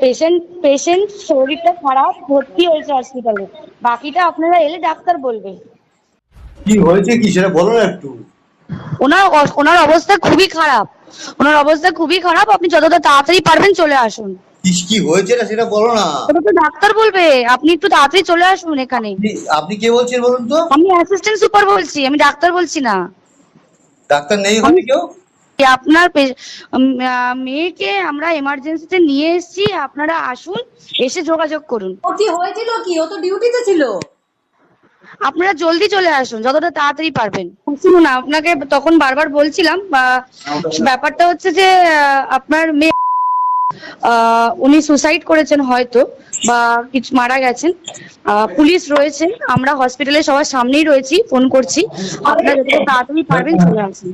Patient patient শরীরটা খারাপ ভর্তি হয়েছে হসপিটালে বাকিটা আপনারা এলে ডাক্তার বলবে কি হয়েছে কি সেটা বলো না একটু। ওনার ওনার অবস্থা খুবই খারাপ। ওনার অবস্থা খুবই খারাপ আপনি যতটা তাড়াতাড়ি পারবেন চলে আসুন। কি কি হয়েছে না সেটা বলো না। ওটা তো ডাক্তার বলবে আপনি একটু তাড়াতাড়ি চলে আসুন এখানে। আপনি- কে বলছেন বলুন তো? আমি অ্যাসিস্ট্যান্ট সুপার বলছি আমি ডাক্তার বলছি না। ডাক্তার নেই ওখানে কেউ? আপনার মেয়েকে আমরা এমার্জেন্সিতে নিয়ে এসেছি আপনারা আসুন এসে যোগাযোগ করুন। ও কি হয়েছিল কি? ও তো ডিউটিতে ছিল? আপনারা জলদি চলে আসুন যতটা তাড়াতাড়ি পারবেন। শুনুন আপনাকে তখন বারবার বলছিলাম ব্যাপারটা হচ্ছে যে আপনার মেয়ে উনি সুসাইড করেছেন হয়তো বা কিছু মারা গেছেন। পুলিশ রয়েছে আমরা হসপিটালে সবার সামনেই রয়েছি ফোন করছি। আপনারা যতটা তাড়াতাড়ি পারবেন চলে আসুন।